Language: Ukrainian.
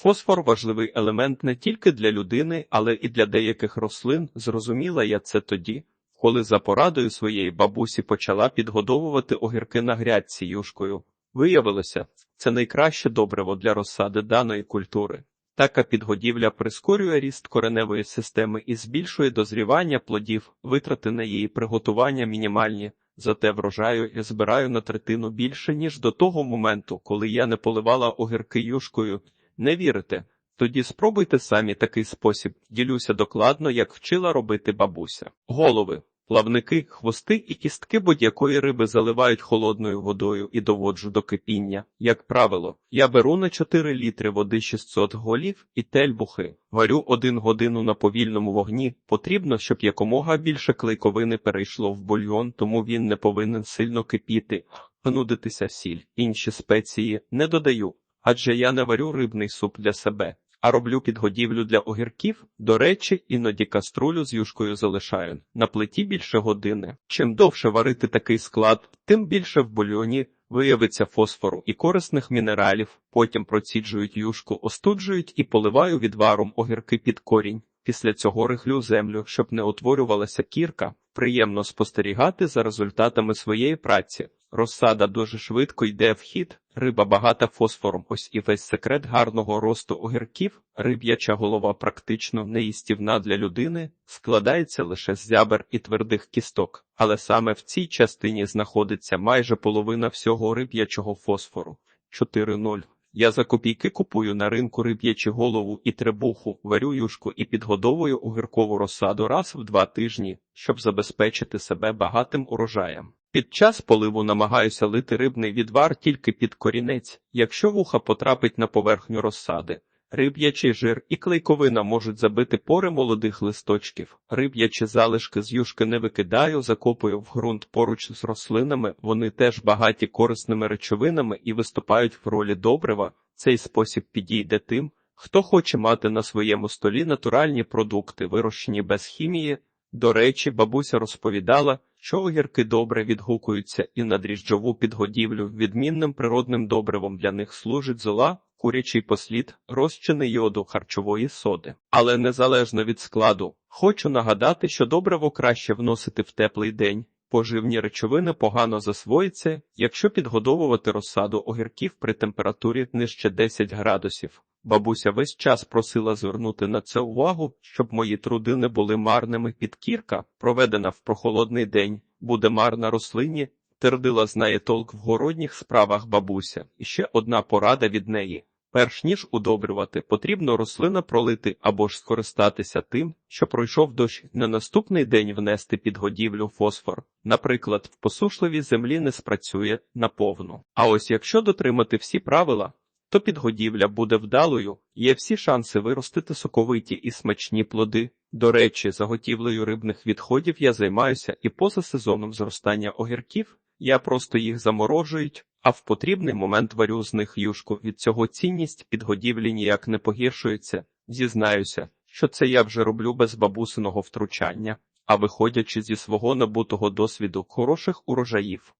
Фосфор важливий елемент не тільки для людини, але і для деяких рослин. Зрозуміла я це тоді, коли за порадою своєї бабусі почала підгодовувати огірки на грядці юшкою. Виявилося, це найкраще добриво для розсади даної культури. Така підгодівля прискорює ріст кореневої системи і збільшує дозрівання плодів, витрати на її приготування мінімальні. Зате врожаю я збираю на третину більше, ніж до того моменту, коли я не поливала огірки юшкою. Не вірите? Тоді спробуйте самі такий спосіб. Ділюся докладно, як вчила робити бабуся. Голови, плавники, хвости і кістки будь-якої риби заливають холодною водою і доводжу до кипіння. Як правило, я беру на 4 літри води 600 голів і тельбухи. Варю один годину на повільному вогні. Потрібно, щоб якомога більше клейковини перейшло в бульйон, тому він не повинен сильно кипіти. Нудитися сіль, інші спеції не додаю, адже я не варю рибний суп для себе, а роблю підгодівлю для огірків. До речі, іноді каструлю з юшкою залишаю на плиті більше години. Чим довше варити такий склад, тим більше в бульйоні виявиться фосфору і корисних мінералів. Потім проціджують юшку, остуджують і поливаю відваром огірки під корінь. Після цього рихлю землю, щоб не утворювалася кірка. Приємно спостерігати за результатами своєї праці. Розсада дуже швидко йде в хід, риба багата фосфором. Ось і весь секрет гарного росту огірків. Риб'яча голова практично неїстівна для людини, складається лише з зябер і твердих кісток, але саме в цій частині знаходиться майже половина всього риб'ячого фосфору 4.0. Я за копійки купую на ринку риб'ячі голову і требуху, варю юшку і підгодовую огіркову розсаду раз в два тижні, щоб забезпечити себе багатим урожаєм. Під час поливу намагаюся лити рибний відвар тільки під корінець, якщо вуха потрапить на поверхню розсади. Риб'ячий жир і клейковина можуть забити пори молодих листочків. Риб'ячі залишки з юшки не викидаю, закопую в ґрунт поруч з рослинами. Вони теж багаті корисними речовинами і виступають в ролі добрива. Цей спосіб підійде тим, хто хоче мати на своєму столі натуральні продукти, вирощені без хімії. До речі, бабуся розповідала, що огірки добре відгукуються і на дріжджову підгодівлю відмінним природним добривом для них служить зола, курячий послід, розчини йоду харчової соди. Але незалежно від складу, хочу нагадати, що добриво краще вносити в теплий день. Поживні речовини погано засвоїться, якщо підгодовувати розсаду огірків при температурі нижче 10 градусів. Бабуся весь час просила звернути на це увагу, щоб мої труди не були марними. Підкірка, проведена в прохолодний день, буде марна рослині. Тердила знає толк в городніх справах бабуся. І ще одна порада від неї. Перш ніж удобрювати, потрібно рослина пролити або ж скористатися тим, що пройшов дощ на наступний день внести під годівлю фосфор. Наприклад, в посушливій землі не спрацює наповну. А ось якщо дотримати всі правила, то підгодівля буде вдалою, є всі шанси виростити соковиті і смачні плоди. До речі, заготівлею рибних відходів я займаюся і поза сезоном зростання огірків я просто їх заморожують, а в потрібний момент варю з них юшку. Від цього цінність підгодівлі ніяк не погіршується. Зізнаюся, що це я вже роблю без бабусиного втручання, а виходячи зі свого набутого досвіду хороших урожаїв.